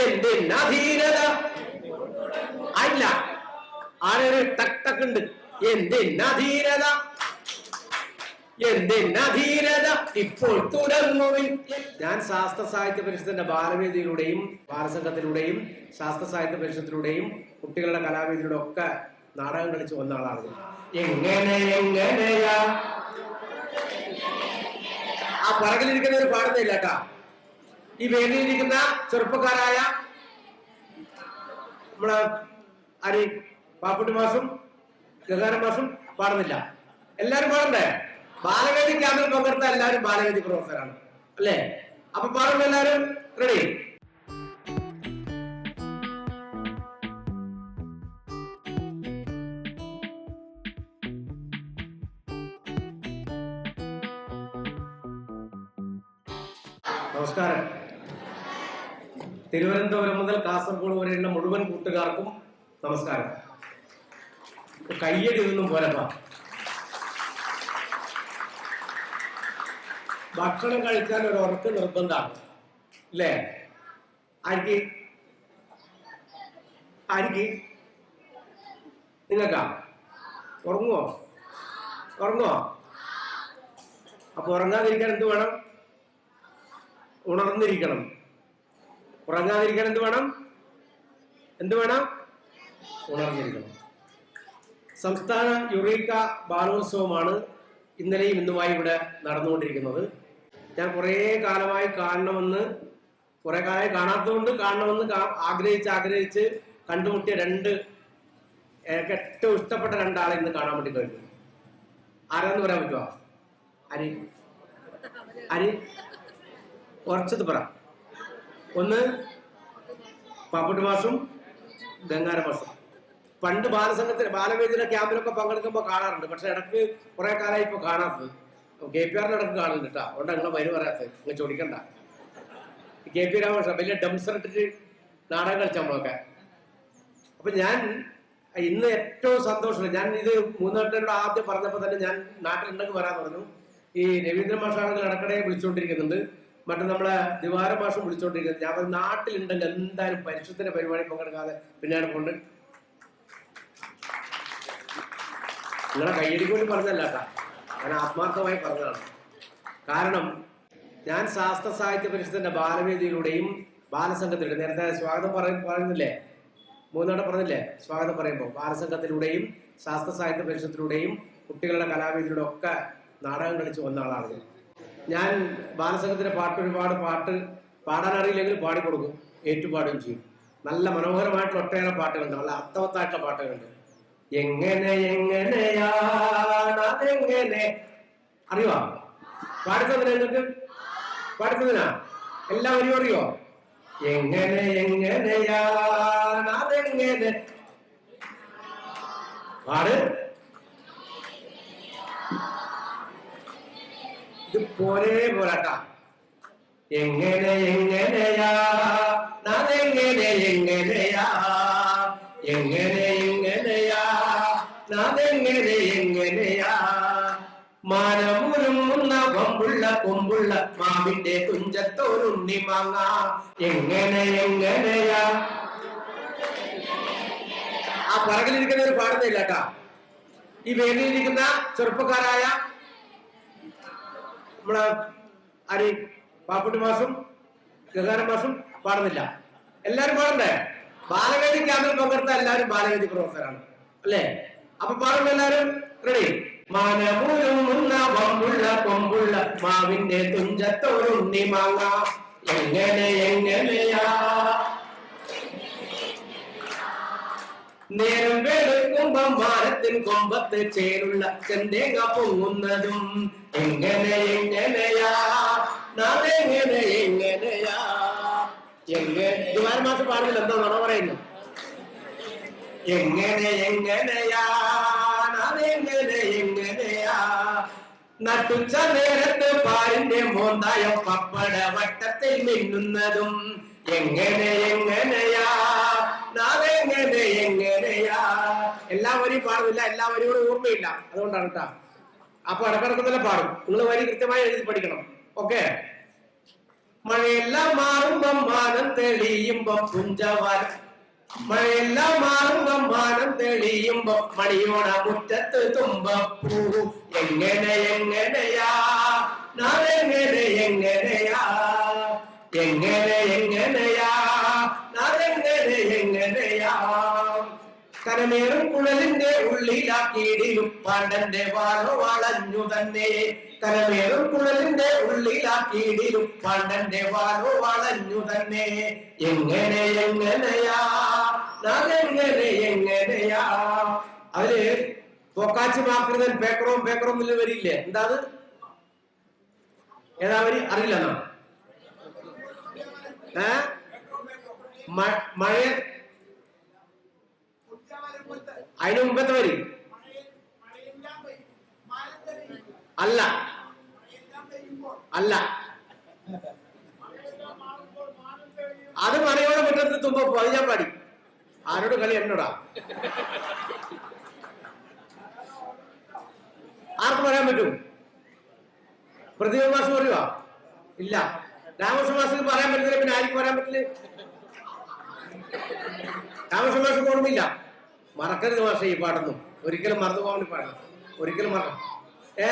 എന്തിനാ ധീരത അല്ല. ആരൊരു ടക് ടക്ക് ഉണ്ട്. എന്റെ ധീരത എന്റെ ധീരത ഇപ്പോൾ തുടങ്ങുവിൻ ഞാൻ ശാസ്ത്ര സാഹിത്യ പരിഷത്തിന്റെ ബാലവേദിയിലൂടെയും ബാലസംഘത്തിലൂടെയും ശാസ്ത്ര സാഹിത്യ പരിഷത്തിലൂടെയും കുട്ടികളുടെ കലാവേദിയിലൂടെ ഒക്കെ നാടകം കളിച്ചു വന്ന ആളാണ് എങ്ങനെ എങ്ങനെയാ? ആ പറകിലിരിക്കുന്നവർ പാടുന്നില്ല കേട്ടാ. ഈ വേദിയിലിരിക്കുന്ന ചെറുപ്പക്കാരായ നമ്മളെ ആര്? പാപ്പുട്ടി മാസും ഗഗാന മാസും പാടുന്നില്ല. എല്ലാരും പാടണ്ടേ? ബാലവേദി ക്യാമ്പിൽ പങ്കെടുത്ത എല്ലാവരും ബാലവേദി പ്രവർത്തകരാണ്. അല്ലേ? അപ്പൊ പാടുന്ന എല്ലാരും റെഡി തിരുവനന്തപുരം മുതൽ കാസർഗോഡ് വരെയുള്ള മുഴുവൻ കൂട്ടുകാർക്കും നമസ്കാരം. കയ്യടി ഒന്നും പോരപ്പാ ഭക്ഷണം കഴിച്ചാൽ ഒരു ഉറക്ക് നിർബന്ധമാണ്. അല്ലേ ആർക്ക് ആർക്ക് നിങ്ങൾക്കാ? ഉറങ്ങുവോ? ഉറങ്ങുവോ? അപ്പൊ ഉറങ്ങാതിരിക്കാൻ എന്ത് വേണം? ഉണർന്നിരിക്കണം. ഉറങ്ങാതിരിക്കാൻ എന്ത് വേണം? എന്ത് വേണം? ഉണർന്നിരിക്കണം. സംസ്ഥാന യുറീക്ക ബാലോത്സവമാണ് ഇന്നലെയും ഇന്നുമായി ഇവിടെ നടന്നുകൊണ്ടിരിക്കുന്നത്. ഞാൻ കുറേ കാലമായി കാണണമെന്ന് കുറെ കാലമായി കാണാത്തതുകൊണ്ട് കാണണമെന്ന് ആഗ്രഹിച്ച് ആഗ്രഹിച്ച് കണ്ടുമുട്ടിയ രണ്ട് എനിക്ക് ഏറ്റവും ഇഷ്ടപ്പെട്ട രണ്ടാളെ ഇന്ന് കാണാൻ വേണ്ടി കഴിഞ്ഞു. ആരാന്ന് പറയാൻ പറ്റുമോ അരി. അരി. കുറച്ചത് പറ. ഒന്ന് പാപ്പുട്ടി മാസും ഗംഗാര മാസും. പണ്ട് ബാലസംഘത്തിൽ ബാലവേദിയിലെ ക്യാമ്പിലൊക്കെ പങ്കെടുക്കുമ്പോൾ കാണാറുണ്ട്. പക്ഷെ ഇടയ്ക്ക് കുറെ കാലമായി ഇപ്പൊ കാണാത്തത്. കെ പി ആറിന് ഇടയ്ക്ക് കാണുന്നുണ്ട് കേട്ടോ. അതുകൊണ്ട് അങ്ങനെ വരും പറയാത്തത്. നിങ്ങൾ ചോദിക്കണ്ട. കെ പി രാമകൃഷ്ണൻ വലിയ ഡംസർ ഇട്ടിട്ട് നാടകം കളിച്ച നമ്മളൊക്കെ. അപ്പൊ ഞാൻ ഇന്ന് ഏറ്റവും സന്തോഷം ഞാൻ ഇത് മൂന്നാട്ടിനോട് ആദ്യം പറഞ്ഞപ്പോൾ തന്നെ ഞാൻ നാട്ടിലുണ്ടെങ്കിൽ വരാൻ പറഞ്ഞു. ഈ രവീന്ദ്രമാഷാണെങ്കിൽ മാഷാണെങ്കിൽ വിളിച്ചുകൊണ്ടിരിക്കുന്നുണ്ട്. മറ്റേ നമ്മളെ ദിവാര മാഷും വിളിച്ചോണ്ടിരിക്കുന്നത്. ഞാൻ നാട്ടിലുണ്ടെങ്കിൽ എന്തായാലും പരിശുദ്ധന്റെ പരിപാടി പങ്കെടുക്കാതെ പിന്നാലെ കൊണ്ട്. നിങ്ങളെ കയ്യടിക്കൊണ്ട് പറഞ്ഞല്ല ഞാൻ ആത്മാർത്ഥമായി പറഞ്ഞതാണ്. കാരണം ഞാൻ ശാസ്ത്ര സാഹിത്യ പരിഷത്തിന്റെ ബാലവേദിയിലൂടെയും ബാലസംഘത്തിലൂടെ നേരത്തെ സ്വാഗതം പറയും പറയുന്നില്ലേ? മൂന്നാട് പറഞ്ഞില്ലേ? സ്വാഗതം പറയുമ്പോൾ ബാലസംഘത്തിലൂടെയും ശാസ്ത്ര സാഹിത്യ പരിഷത്തിലൂടെയും കുട്ടികളുടെ കലാവേദിയിലൂടെ ഒക്കെ നാടകം കളിച്ചു വന്ന ആളാണ് ഞാൻ. ഞാൻ ബാലസംഘത്തിന്റെ പാട്ട് ഒരുപാട് പാട്ട് പാടാൻ അറിയില്ലെങ്കിൽ പാടിക്കൊടുക്കും ഏറ്റുപാടുകയും ചെയ്യും. നല്ല മനോഹരമായിട്ടുള്ള ഒട്ടേറെ പാട്ടുകളുണ്ട് നല്ല അർത്ഥവത്തായിട്ടുള്ള പാട്ടുകളുണ്ട്. എങ്ങനെ എങ്ങനെയാണ് അതെങ്ങനെ? അറിയോ പാടുന്നതിന് നിങ്ങൾക്ക്? പാടുന്നതിനാ എല്ലാവരും അറിയോ? എങ്ങനെ എങ്ങനെയാണ് അതെങ്ങനെ? പാട്. ഇത് പോരേ പോരാട്ട. എങ്ങനെ എങ്ങനെയാ? നാതെങ്ങനെ എങ്ങനെയാ? എങ്ങനെ എങ്ങനെയാ? നാതെങ്ങനെ എങ്ങനെയാ? മാനമുരുങ്ങുന്ന കൊമ്പുള്ള കൊമ്പുള്ള മാവിന്റെ തുഞ്ചത്തോരുണ്ണി മാങ്ങ. എങ്ങനെ എങ്ങനെയാ? ആ പറകിലിരിക്കുന്നവർ പാടുന്നില്ല കേട്ടാ ഈ വേദിയിലിരിക്കുന്ന ചെറുപ്പക്കാരായ നമ്മളെ ആര്? പാപ്പുട്ടി മാസം ഗഗാന മാസം പാടുന്നില്ല. എല്ലാരും പാടണ്ടേ? ബാലവേദി ക്യാമ്പിൽ പങ്കെടുത്ത എല്ലാരും ബാലവേദി പ്രവർത്തകരാണ്. അല്ലേ? അപ്പൊ പാടുന്ന എല്ലാരും? റെഡി മാനമുരുങ്ങുന്ന വമ്പുള്ള കൊമ്പുള്ള മാവിന്റെ തുഞ്ചത്തോരുണ്ണി മാങ്ങ. എങ്ങനെ എങ്ങനെയാ? നേരം വെളുക്കുമ്പം വാരത്തിൻ കൊമ്പത്ത് ചേരുള്ള ചെന്തേങ്ങ പൊങ്ങുന്നതും. എങ്ങനെ എങ്ങനെയാ? നാളെങ്ങനെ എങ്ങനെയാ? എങ്ങനെ? മാസം പാടില്ല എന്താ നുണ പറയുന്നു. എങ്ങനെ എങ്ങനെയാ? നാളെങ്ങനെ എങ്ങനെയാ? നട്ടുച്ച നേരത്ത് പാലിന്റെ മോന്തായം പപ്പട വട്ടത്തിൽ മിന്നുന്നതും. എങ്ങനെ എങ്ങനെയാ? നാളെങ്ങനെ എങ്ങനെയാ? എല്ലാവരും പാടുന്നില്ല എല്ലാവരും കൂടെ ഓർമ്മയില്ല. അതുകൊണ്ടാണ് കേട്ടോ അപ്പൊ ഇടക്കിടക്ക് തന്നെ പാടും നിങ്ങൾ വരി കൃത്യമായി എഴുതി പഠിക്കണം. ഓക്കെ? മഴയെല്ലാം മാറുമ്പം മാനം തെളിയുമ്പം പുഞ്ചവരം. മഴയെല്ലാം മാറുമ്പം മാനം തെളിയുമ്പം മണിയോണ മുറ്റത്ത് തുമ്പപ്പൂ. എങ്ങനെ എങ്ങനെയാ? നാളെങ്ങനെ കുഴലിന്റെ ഉള്ളിലാക്കിയിടിലും പാണ്ഡന്റെ വാഴ വളഞ്ഞു തന്നെ. കരമേറും കുഴലിന്റെ ഉള്ളിലാക്കിയിടിയും പാണ്ഡന്റെ വാഴ വളഞ്ഞു തന്നെ. എങ്ങനെ എങ്ങനെയാ നാളെങ്ങനെ എങ്ങനെയാ? അവർ പൊക്കാച്ചി മാക്കൃതൻ പേക്കറോം പേക്കറോം എന്നില്ല വരില്ലേ? എന്താ അത്? ഏതാ വരി? അറിയില്ല ഏ? മഴ അതിന് മുമ്പത്തെ വരി അല്ല. അല്ല. അത് മറയോടെ മുറ്റത്ത് തുമ്പപ്പോ അത് ഞാൻ പാടി. ആരോട് കളി എന്നോടാ ആർക്ക് പറയാൻ പറ്റും? പ്രതിമാസം പറയുക ഇല്ല. രാമകൃഷ്ണ മാസിക്ക് പറയാൻ പറ്റില്ല പിന്നെ ആർക്ക് പറയാൻ പറ്റില്ല? രാമകൃഷ്ണ മാസം ഓർമ്മയില്ല മറക്കരുത് മാഷെ ഈ പാടൊന്നും ഒരിക്കലും മറന്നു പോകാൻ പാടില്ല. ഒരിക്കലും മറക്കാം ഏ?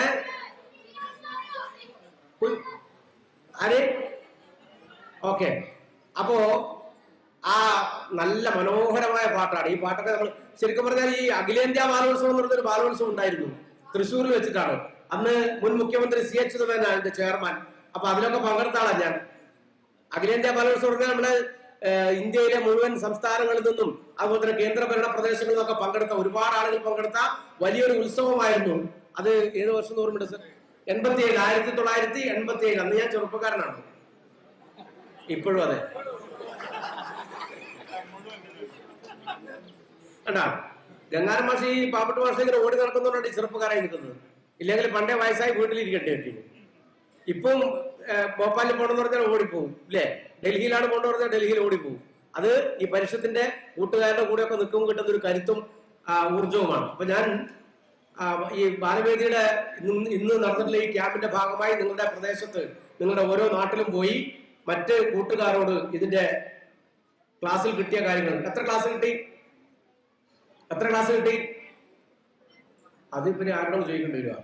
അരെ ഓക്കെ. അപ്പോ ആ നല്ല മനോഹരമായ പാട്ടാണ്. ഈ പാട്ടൊക്കെ നമ്മൾ ശരിക്കും പറഞ്ഞാൽ ഈ അഖിലേന്ത്യാ ബാലോത്സവം എന്ന് പറഞ്ഞൊരു ബാലോത്സവം ഉണ്ടായിരുന്നു. തൃശ്ശൂരിൽ വെച്ചിട്ടാണ്. അന്ന് മുൻ മുഖ്യമന്ത്രി സി എച്ച് സുമേനാണ് എന്റെ ചെയർമാൻ. അപ്പൊ അതിലൊക്കെ പങ്കെടുത്ത ആളാണ് ഞാൻ. അഖിലേന്ത്യാ ബാലോത്സവം പറഞ്ഞാൽ നമ്മൾ ഏഹ്, ഇന്ത്യയിലെ മുഴുവൻ സംസ്ഥാനങ്ങളിൽ നിന്നും അതുപോലെ കേന്ദ്രഭരണ പ്രദേശങ്ങളിൽ നിന്നൊക്കെ പങ്കെടുത്ത ഒരുപാട് ആളുകൾ പങ്കെടുത്ത വലിയൊരു ഉത്സവമായിരുന്നു. അത് ഏഴ് വർഷം ഓർമ്മയുണ്ട് സർ. എൺപത്തി ഏഴ് ആയിരത്തി തൊള്ളായിരത്തി എൺപത്തി ഏഴ് അന്ന് ഞാൻ ചെറുപ്പക്കാരനാണ്. ഇപ്പോഴും അതെ. കണ്ടാ ഗംഗാരം മാഷി ഈ പാപ്പട്ട് മാഷ ഇങ്ങനെ ഓടി നടക്കുന്നതുകൊണ്ടാണ് ഈ ചെറുപ്പക്കാരായി നിൽക്കുന്നത്. ഇല്ലെങ്കിൽ പണ്ടേ വയസ്സായി വീട്ടിലിരിക്കേണ്ടി പറ്റി ഇപ്പം ഭോപ്പാലിൽ പോകണമെന്ന് പറഞ്ഞാൽ ഓടിപ്പോവും അല്ലേ ഡൽഹിയിലാണ് പോകണമെന്ന് പറഞ്ഞാൽ ഡൽഹിയിൽ ഓടിപ്പോവും. അത് ഈ പരിഷത്തിന്റെ കൂട്ടുകാരുടെ കൂടെ ഒക്കെ നിൽക്കും കിട്ടുന്ന ഒരു കരുത്തും ഊർജവുമാണ് അപ്പൊ ഞാൻ ഈ ബാലവേദിയുടെ ഇന്ന് നടന്നിട്ടുള്ള ഈ ക്യാമ്പിന്റെ ഭാഗമായി നിങ്ങളുടെ പ്രദേശത്ത് നിങ്ങളുടെ ഓരോ നാട്ടിലും പോയി മറ്റ് കൂട്ടുകാരോട് ഇതിന്റെ ക്ലാസ്സിൽ കിട്ടിയ കാര്യങ്ങൾ. എത്ര ക്ലാസ് കിട്ടി? എത്ര ക്ലാസ് കിട്ടി? അത് പിന്നെ ആരോടും ചോദിക്കേണ്ടി വരിക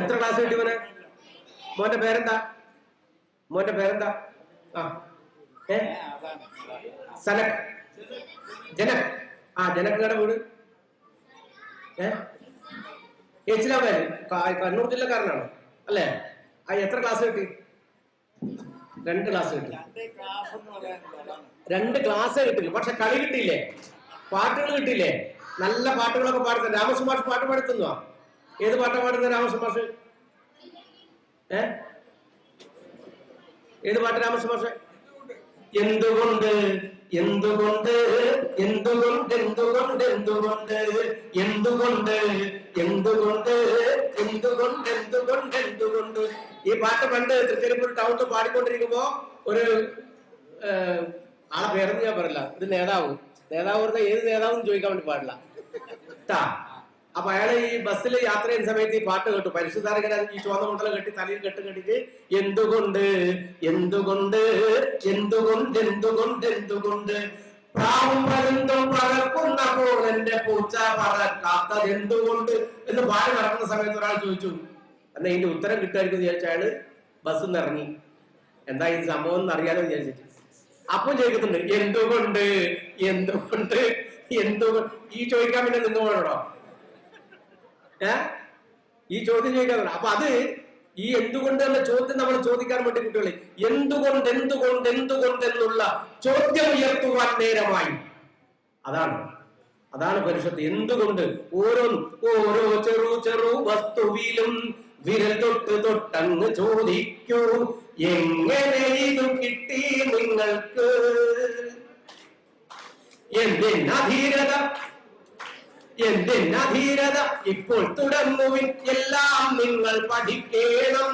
എത്ര ക്ലാസ് കിട്ടി മോനെ മോന്റെ പേരെന്താ? മോന്റെ പേരെന്താ? ആ ഏ? ജനക്. ആ ജനക്കയുടെ വീട്? ഏ? കണ്ണൂർ ജില്ലക്കാരനാണ്? അല്ലേ? ആ എത്ര ക്ലാസ് കിട്ടി? രണ്ട് ക്ലാസ് കിട്ടി. രണ്ട് ക്ലാസ് കിട്ടില്ല പക്ഷെ കളി കിട്ടിയില്ലേ? പാട്ടുകൾ കിട്ടിയില്ലേ? നല്ല പാട്ടുകളൊക്കെ പാടുന്നത് രാമസുമാഷ് പാട്ട് പാടുത്തുന്നോ? ഏത് പാട്ടാണ് പാടുന്നത് രാമസുമാഷ് ഏ? ഏത് പാട്ട് രാമസുമാഷ് എന്തുകൊണ്ട് എന്തുകൊണ്ട് എന്തുകൊണ്ട് എന്തുകൊണ്ട് എന്തുകൊണ്ട് എന്തുകൊണ്ട് എന്തുകൊണ്ട് എന്തുകൊണ്ട് എന്തുകൊണ്ട് എന്തുകൊണ്ട്? ഈ പാട്ട് പണ്ട് തൃക്കരിപ്പൂർ ടൗണിൽ പാടിക്കൊണ്ടിരിക്കുമ്പോ ഒരു ആളെ പേരെന്ന് ഞാൻ പറയില്ല. ഒരു നേതാവ്. നേതാവ് ഏത് നേതാവും ചോദിക്കാൻ വേണ്ടി പാടില്ല. അപ്പൊ അയാൾ ഈ ബസ്സിൽ യാത്ര ചെയ്യുന്ന സമയത്ത് ഈ പാട്ട് കേട്ടു. പരിശുദ്ധാരകൻ ഈ ചുവന്ന മുണ്ടല കെട്ടി തലയിൽ കെട്ട് കെട്ടിട്ട് എന്തുകൊണ്ട് എന്തുകൊണ്ട് എന്തുകൊണ്ട് എന്തുകൊണ്ട് എന്തുകൊണ്ട്? പ്രാവും പരുന്തും പറക്കുന്ന എന്റെ പൂച്ച പറക്കാത്തത് എന്തുകൊണ്ട്? എന്ന് പാടി നടക്കുന്ന സമയത്ത് ഒരാൾ ചോദിച്ചു. എന്നാ ഇതിന്റെ ഉത്തരം കിട്ടുമായിരിക്കും വിചാരിച്ച ബസ്സിൽ ഇറങ്ങി. എന്താ ഇത് സംഭവം എന്ന് അറിയാലോ വിചാരിച്ചിട്ട്. അപ്പം ചോദിക്കുന്നുണ്ട് എന്തുകൊണ്ട് എന്തുകൊണ്ട് എന്തുകൊണ്ട്? ഈ ചോദിക്കാൻ പിന്നെ നിന്ന് പോകണോ? ഏ? ഈ ചോദ്യം ചോദിക്കാൻ അപ്പൊ അത് ഈ എന്തുകൊണ്ട് എന്ന ചോദ്യം നമ്മൾ ചോദിക്കാൻ വേണ്ടി കുട്ടികളെ എന്തുകൊണ്ട് എന്തുകൊണ്ട് എന്തുകൊണ്ട് എന്നുള്ള ചോദ്യം ഉയർത്തുവാൻ നേരമായി. അതാണ്. അതാണ് പരിഷത്ത്. എന്തുകൊണ്ട്? ഓരോ ഓരോ ചെറു ചെറു വസ്തുവിലും വിരൽ തൊട്ട് തൊട്ടങ്ങ് ചോദിക്കൂ. എങ്ങനെ ഇത് കിട്ടി നിങ്ങൾക്ക്? എന്തിനധീരത എന്തിനധീരത ഇപ്പോൾ തുടങ്ങുവിൻ. എല്ലാം നിങ്ങൾ പഠിക്കേണം.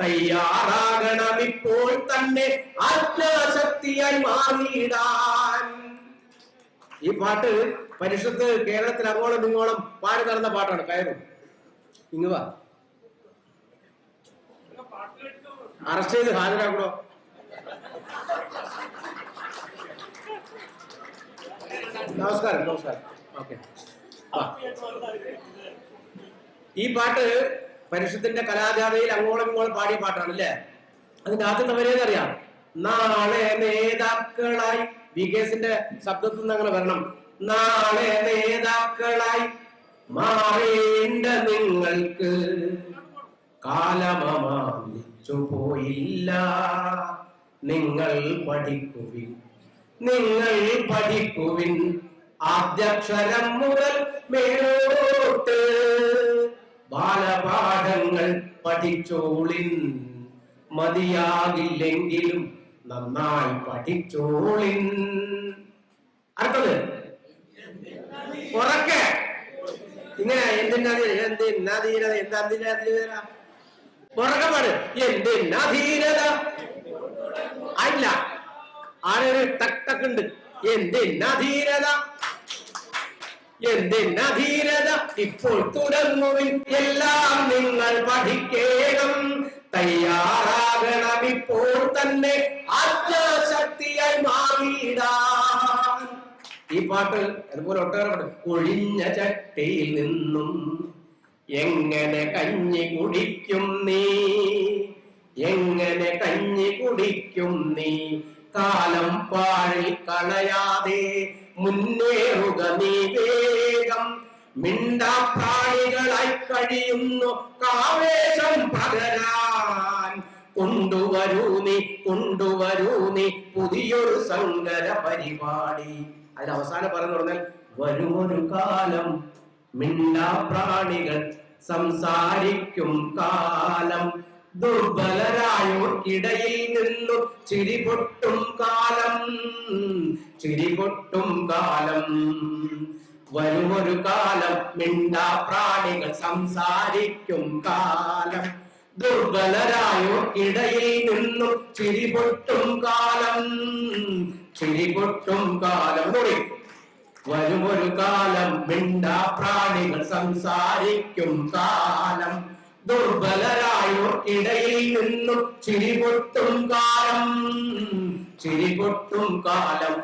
തയ്യാറാകണം ഇപ്പോൾ തന്നെ ആത്മശക്തിയായി മാറിയിടാൻ. ഈ പാട്ട് പരിഷത്ത് കേരളത്തിൽ അങ്ങോളം ഇങ്ങോളം പാടി നടന്ന പാട്ടാണ്. കയറും. ഇങ്ങ അറസ്റ്റ് ചെയ്ത് ഹാജരാക്കണോ? നമസ്കാരം നമസ്കാരം. ഓക്കെ. ഈ പാട്ട് പരിഷത്തിന്റെ കലാജാഥയിൽ അങ്ങോളം ഇങ്ങോളം പാടിയ പാട്ടാണ് അല്ലേ? അതിന്റെ ആദ്യം അവരേതറിയാം നാളെ നേതാക്കളായി വി കെസിന്റെ ശബ്ദത്തിൽ നിന്ന് അങ്ങനെ വരണം. നാളെ നേതാക്കളായി മാറേണ്ട നിങ്ങൾക്ക് കാലമമാനിച്ചു പോയില്ല. നിങ്ങൾ പഠിക്കുവിൻ. നിങ്ങൾ പഠിക്കുവിൻ. ആദ്യക്ഷരം മുതൽ മേലോട്ട് ബാലപാഠങ്ങൾ പഠിച്ചോളിൻ. മതിയാകില്ലെങ്കിലും നന്നായി പഠിച്ചോളിൻ. അടുത്തത്. ഉറക്കെ. ഇങ്ങനെ എന്തിനാ എന്തിനാ ധീരത എന്താ ധീരത ഉറക്കെ പാട്. എന്തിനാ ധീരത? അല്ല ആരൊരു ടക് ടക്ക് ഉണ്ട്. എന്തിനാ ധീരത? എന്തിനാ ധീരത? ഇപ്പോൾ തുടങ്ങുവിൻ. എല്ലാം നിങ്ങൾ പഠിക്കേണം. തയ്യാറാകണം ഇപ്പോൾ തന്നെ. ആത്മശക്തിയായി മാറിയിടാൻ. ഈ പാട്ട് അതുപോലെ ഒട്ടേറെ പാട്ട്. ഒഴിഞ്ഞ ചട്ടിയിൽ നിന്നും എങ്ങനെ കഞ്ഞി കുടിക്കും നീ? എങ്ങനെ കഞ്ഞി കുടിക്കും നീ? കാലം പാഴി കളയാതെ മുന്നേറുക നീ വേഗം. മിണ്ടാപ്രാണികളായി കഴിയുന്നു. കാവേശം പകരാൻ. കൊണ്ടുവരൂ നീ കൊണ്ടുവരൂ നീ പുതിയൊരു സങ്കര പരിപാടി. അതിൽ അവസാനം പറഞ്ഞു പറഞ്ഞാൽ വരുമൊരു കാലം മിണ്ടാ പ്രാണികൾ സംസാരിക്കും കാലം. ദുർബലരായോർക്കിടയിൽ നിന്നു ചിരിപൊട്ടും കാലം ചിരിപൊട്ടും കാലം. വരുമൊരു കാലം മിണ്ടാ പ്രാണികൾ സംസാരിക്കും കാലം. ദുർബലരായോർക്കിടയിൽ നിന്നും ചിരിപൊട്ടും കാലം ചിരിപൊട്ടും കാലം. കൂടി വരുമൊരു കാലം മിണ്ടാ പ്രാണികൾ സംസാരിക്കും കാലം. ദുർബലരായോർക്കിടയിൽ നിന്നും ചിരിപൊട്ടും കാലം. ചിരിപൊട്ടും കാലം.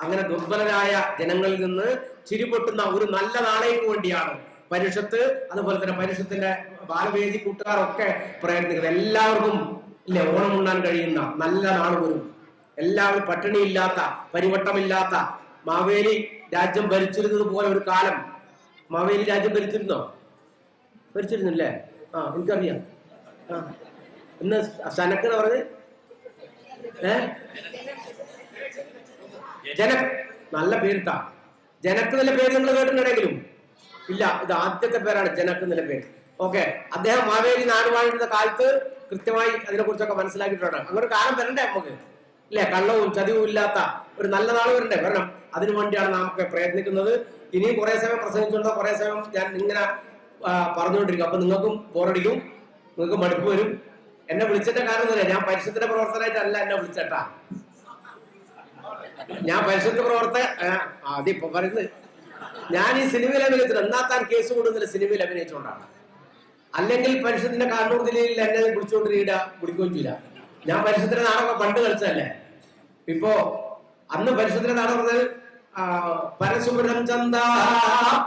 അങ്ങനെ ദുർബലരായ ജനങ്ങളിൽ നിന്ന് ചിരിപൊട്ടുന്ന ഒരു നല്ല നാളേക്ക് വേണ്ടിയാണ് പരിഷത്ത് അതുപോലെ തന്നെ പരിഷത്തിന്റെ ബാലവേദി കൂട്ടുകാരൊക്കെ പ്രയത്നിക്കുന്നത്. എല്ലാവർക്കും ഇല്ലേ ഓണം ഉണ്ണാൻ കഴിയുന്ന നല്ല നാൾ വരും. എല്ലാവരും പട്ടിണിയില്ലാത്ത പരിവട്ടമില്ലാത്ത മാവേലി രാജ്യം ഭരിച്ചിരുന്നത് പോലെ ഒരു കാലം. മാവേലി രാജ്യം ഭരിച്ചിരുന്നോ? ഭരിച്ചിരുന്നില്ലേ? ആ എനിക്കറിയാം. ആ. ഇന്ന് സനക്ക് പറഞ്ഞത്? ഏ? ജനക് നല്ല പേരിട്ടാ. ജനക്ക് നല്ല പേര് നിങ്ങൾ കേട്ടിട്ടുണ്ടെങ്കിലും. ഇല്ല ഇത് ആദ്യത്തെ പേരാണ് ജനക്ക് എന്നുള്ള പേര്. ഓക്കെ അദ്ദേഹം മാവേലി നാട് വാഴുന്ന കാലത്ത് കൃത്യമായി അതിനെ കുറിച്ചൊക്കെ മനസ്സിലാക്കിയിട്ടുണ്ട്. അങ്ങനെ ഒരു കാലം വരണ്ടേ നമുക്ക്? ഇല്ലേ കള്ളവും ചതിവും ഇല്ലാത്ത ഒരു നല്ല നാൾ വരണ്ടേ? വരണം അതിനു വേണ്ടിയാണ് നാം പ്രയത്നിക്കുന്നത്. ഇനിയും കുറെ സമയം പ്രസംഗിച്ചുണ്ടോ കുറെ സമയം ഞാൻ ഇങ്ങനെ പറഞ്ഞുകൊണ്ടിരിക്കും. അപ്പൊ നിങ്ങൾക്കും ബോറടിക്കും. നിങ്ങൾക്ക് മടുപ്പ് വരും. എന്നെ വിളിച്ചിട്ട കാരണം തന്നെ ഞാൻ പരിശുദ്ധന്റെ പ്രവർത്തനമായിട്ടല്ല എന്നെ വിളിച്ചേട്ടാ. ഞാൻ പരിശുദ്ധ പ്രവർത്തക അതിപ്പോ പറയുന്നത്. ഞാൻ ഈ സിനിമയിൽ അഭിനയിച്ചത് എന്നാ താൻ കേസ് കൊടുക്കുന്ന സിനിമയിൽ അഭിനയിച്ചുകൊണ്ടാണ്. അല്ലെങ്കിൽ പരിശുദ്ധന്റെ കാണൂർ ജില്ലയിൽ എന്നെ വിളിച്ചുകൊണ്ടിരിക്കുക വിളിക്കുകയും ചെയ്യില്ല. ഞാൻ പരിശുദ്ധന്റെ നാടകം പണ്ട് കളിച്ചതല്ലേ? ഇപ്പോ അന്ന് പരിശുദ്ധന്റെ നാടകം പറഞ്ഞത് പരശുപുരം ചന്ത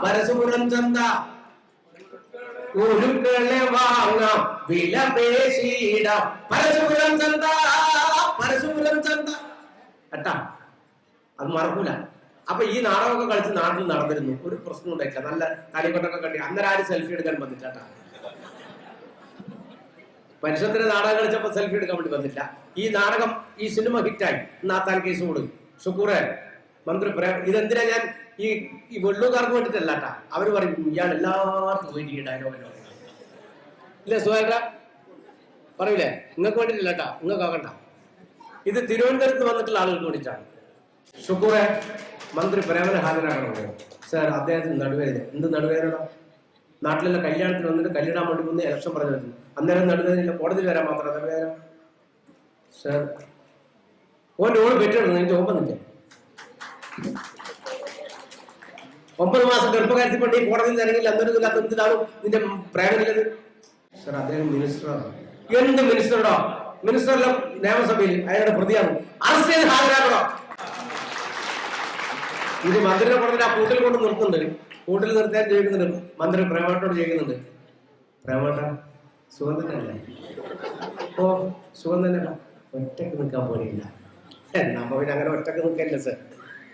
പരശുപുരം ചന്ത. ഉരുക്കളെ ചന്ത പരശുപുരം ചന്ത. അത് മറക്കൂല. അപ്പൊ ഈ നാടകമൊക്കെ കളിച്ച് നാട്ടിൽ നടന്നിരുന്നു. ഒരു പ്രശ്നം ഉണ്ടായില്ല നല്ല തലയിക്കൊട്ടൊക്കെ കണ്ടി അന്നേരം ആരും സെൽഫി എടുക്കാൻ വന്നിട്ടാ പരിഷത്തിന് നാടകം കളിച്ചപ്പോ സെൽഫി എടുക്കാൻ വേണ്ടി വന്നില്ല. ഈ നാടകം ഈ സിനിമ ഹിറ്റായി നാത്താൻ കേസ് കൊടുക്കും ഷുക്കൂറെ മന്ത്രി ഇതെന്തിനാ ഞാൻ ഈ ഈ വെള്ളൂക്കാർക്ക് വേണ്ടിട്ടല്ല കേട്ടാ അവർ പറയും ഇയാൾ എല്ലാവർക്കും വേണ്ടി ഈ ഡയലോഗ് ഇല്ലേ പറയൂലേ? നിങ്ങൾക്ക് വേണ്ടിയിട്ടില്ല നിങ്ങൾക്ക് ആകണ്ട. ഇത് തിരുവനന്തപുരത്ത് വന്നിട്ടുള്ള ആളുകൾക്ക് വേണ്ടിയിട്ടാണ്. ഷുക്കൂറെ മന്ത്രി പ്രേമന ഹാജരാകണമല്ലോ. സാർ അദ്ദേഹത്തിന് നടുവേദന. എന്ത് നടുവേദന? നാട്ടിലുള്ള കല്യാണത്തിന് വന്നിട്ട് കല്യാണം വേണ്ടി മുന്നേ ഇലക്ഷൻ പറഞ്ഞു വരുന്നു അന്നേരം നടുവേദന കോടതിയിൽ വരാൻ മാത്രം നടുവേദന. സാർ ഓന്റെ ഓൾ പെറ്റിടുന്നു എനിക്ക് ഒമ്പതില്ല ഒമ്പത് മാസം ഗർഭകാര്യത്തിൽ പെട്ട് ഈ കോടതിയിൽ ഇറങ്ങില്ല അന്നൊരു ഇല്ലാത്ത എന്തിനാണ് നിന്റെ പ്രേമനില്ലത് സർ അദ്ദേഹം മിനിസ്റ്ററാണ്. എന്ത് മിനിസ്റ്ററോ? മിനിസ്റ്ററിലും നിയമസഭയിൽ. അയാളുടെ പ്രതിയാണ്. അറസ്റ്റ് ചെയ്ത് ഹാജരാകണോ ഇത് മന്ത്രിനെ പറഞ്ഞിട്ട് ആ കൂട്ടിൽ കൊണ്ട് നിർത്തുന്നുണ്ട്. കൂട്ടിൽ നിർത്താൻ ചോദിക്കുന്നുണ്ട് മന്ത്രി പ്രേമാട്ടോട് ചോദിക്കുന്നുണ്ട് പ്രേമാട്ട സുഖം തന്നെയല്ലേ? ഓ സുഖം തന്നെ ഒറ്റയ്ക്ക് നിൽക്കാൻ പോലെയില്ല നമ്മ പിന്നെ അങ്ങനെ ഒറ്റയ്ക്ക് നിൽക്കല്ലേ സർ.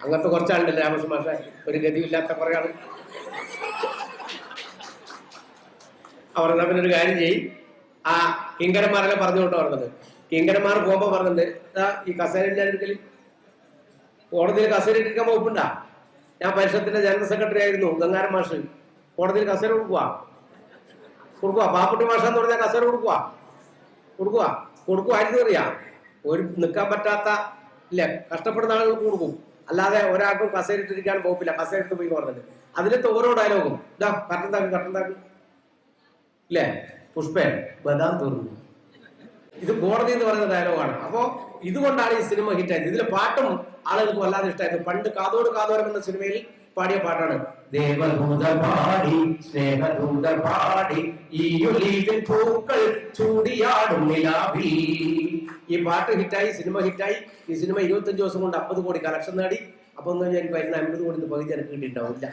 അങ്ങനത്തെ കുറച്ചാളുണ്ട് രാമകൃഷ്ണ മാഷ ഒരു ഗതിയില്ലാത്ത കുറെ ആൾ. അവർ എന്നാ പിന്നെ ഒരു കാര്യം ചെയ്യും. ആ കിങ്കരന്മാരെല്ലാം പറഞ്ഞു കൊണ്ടോ പറഞ്ഞത് കിങ്കരന്മാർ പോകുമ്പോ പറഞ്ഞിട്ടുണ്ട് "ദാ ഈ കസേര ഇല്ലാതിരിക്കൽ കോടതിയിൽ കസേര ഇരിക്കാൻ വകുപ്പുണ്ടാ? ഞാൻ പരിഷത്തിന്റെ ജനറൽ സെക്രട്ടറി ആയിരുന്നു ഗംഗാരം മാഷ്. കോടതിയിൽ കസേര കൊടുക്കുക കൊടുക്കുക പാപ്പുട്ടി മാഷ എന്ന് പറഞ്ഞാൽ കസേര കൊടുക്കുക കൊടുക്കുക കൊടുക്കുക ആയിരുന്നു അറിയാം. ഒരു നിൽക്കാൻ പറ്റാത്ത ഇല്ല കഷ്ടപ്പെടുന്ന ആളുകൾക്ക് കൊടുക്കും. അല്ലാതെ ഒരാൾക്കും കസേരിട്ടിരിക്കാൻ പോകില്ല കസേരിട്ട് പോയി പറഞ്ഞിട്ട്. അതിലത്തെ ഓരോ ഡയലോഗും ഇതാ കട്ടന്താക്ക് കട്ടന്താക്ക് ഇല്ലേ? പുഷ്പേ ബദാം തീർന്നു ഇത് കോടതി എന്ന് പറയുന്ന ഡയലോഗാണ് അപ്പോ ഇതുകൊണ്ടാണ് ഈ സിനിമ ഹിറ്റായത് ഇതിലെ പാട്ടും ആളുകൾക്ക് വല്ലാതെ ഇഷ്ടമായിരുന്നു പണ്ട് കാതോട് കാതോരം എന്ന സിനിമയിൽ പാടിയ പാട്ടാണ്. ദേവദൂതർ പാടി സ്നേഹദൂതർ പാടി ഈ ഒലീവിൻ പൂക്കൾ ചൂടിയാടും നിലാവിൽ. ഈ പാട്ട് ഹിറ്റായി സിനിമ ഹിറ്റായി. ഈ സിനിമ ഇരുപത്തഞ്ച് ദിവസം കൊണ്ട് അമ്പത് കോടി കളക്ഷൻ നേടി. അപ്പൊ ഞാൻ വരുന്ന അമ്പത് കോടി പകുതി എനിക്ക് കിട്ടിയിട്ടുണ്ടാവില്ല.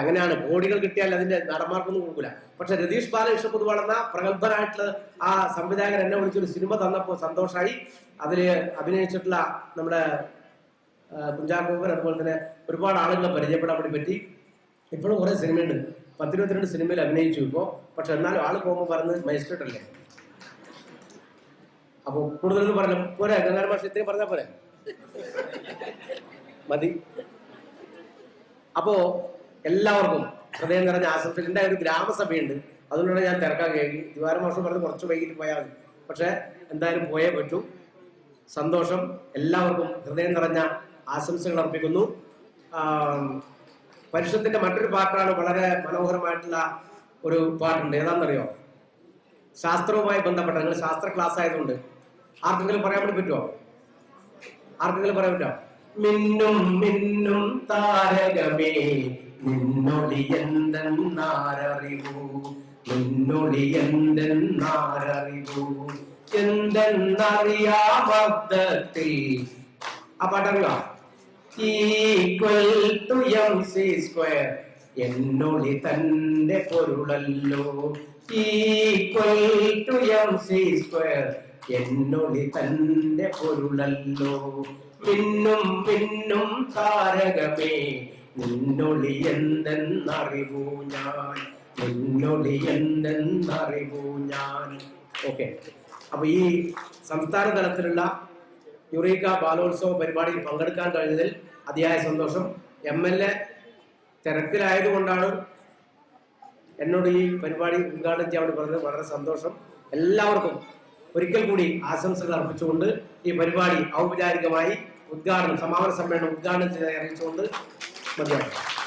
അങ്ങനെയാണ്. കോടികൾ കിട്ടിയാൽ അതിന്റെ നടമാർക്കൊന്നും കൊടുക്കില്ല പക്ഷെ രതീഷ് ബാലകൃഷ്ണ പൊതുവാളെന്ന പ്രഗത്ഭനായിട്ടുള്ള ആ സംവിധായകൻ എന്നെ വിളിച്ചൊരു സിനിമ തന്നപ്പോൾ സന്തോഷമായി അതിൽ അഭിനയിച്ചിട്ടുള്ള നമ്മുടെ കുഞ്ചാക്കോപ്പൻ അതുപോലെ തന്നെ ഒരുപാട് ആളുകളെ പരിചയപ്പെടാൻ വേണ്ടി പറ്റി. ഇപ്പോഴും കുറെ സിനിമയുണ്ട്. പത്തിരുപത്തിരണ്ട് സിനിമയിൽ അഭിനയിച്ചു ഇപ്പോ. പക്ഷെ എന്നാലും ആൾ പോകുമ്പോൾ പറഞ്ഞത് മജിസ്ട്രേറ്റ് അല്ലേ അപ്പൊ കൂടുതലൊന്നും പറഞ്ഞു പോരെ ഗംഗാര ഭാഷ ഇത്രയും പറഞ്ഞാൽ പോരെ? മതി. അപ്പോ എല്ലാവർക്കും ഹൃദയം നിറഞ്ഞ ആശംസകൾ. എന്റെ ഒരു ഗ്രാമസഭയുണ്ട്. അതുകൊണ്ടാണ് ഞാൻ തിരക്കാൻ കഴിഞ്ഞു ദ്വാര മാസം പറഞ്ഞ് കുറച്ച് വൈകിട്ട് പോയാൽ മതി. പക്ഷെ എന്തായാലും പോയേ പറ്റൂ. സന്തോഷം. എല്ലാവർക്കും ഹൃദയം നിറഞ്ഞ ആശംസകൾ അർപ്പിക്കുന്നു. പരിഷത്തിന്റെ മറ്റൊരു പാട്ടാണ് വളരെ മനോഹരമായിട്ടുള്ള ഒരു പാട്ടുണ്ട്. ഏതാണെന്നറിയോ? ശാസ്ത്രവുമായി ബന്ധപ്പെട്ട നിങ്ങൾ ശാസ്ത്ര ക്ലാസ് ആയതുകൊണ്ട് ആർക്കെങ്കിലും പറയാൻ വേണ്ടി പറ്റുമോ ആർക്കെങ്കിലും പറയാൻ പറ്റുമോ മിന്നും മിന്നും താരകമേ നിന്നൊളി എന്തെന്നാരറിവൂ എന്തെന്നറിയാ എന്തെന്നറിയാമബ്ദത്തിൽ ആ പാട്ടറിയോ equal to M C square. എന്നുള്ളി തന്റെ പൊരുളല്ലോ. Equal to M C square. എന്നുള്ളി തന്റെ പൊരുളല്ലോ. പിന്നും പിന്നും താരകമേ നിന്നൊളി എന്തെന്നറിവൂ ഞാൻ. നിന്നൊളി എന്തെന്നറിവൂ ഞാൻ. ഓക്കെ. അപ്പൊ ഈ സംസ്ഥാന തലത്തിലുള്ള യുറീക്ക ബാലോത്സവ പരിപാടിയിൽ പങ്കെടുക്കാൻ കഴിഞ്ഞതിൽ അതിയായ സന്തോഷം. എം എൽ എ തിരക്കിലായതുകൊണ്ടാണ് എന്നോട് ഈ പരിപാടി ഉദ്ഘാടനം ചെയ്യാൻ പറഞ്ഞത്. വളരെ സന്തോഷം. എല്ലാവർക്കും ഒരിക്കൽ കൂടി ആശംസകൾ അർപ്പിച്ചുകൊണ്ട് ഈ പരിപാടി ഔപചാരികമായി ഉദ്ഘാടനം സമാപന സമ്മേളനം ഉദ്ഘാടനം ചെയ്ത് അറിയിച്ചുകൊണ്ട് മതിയാകും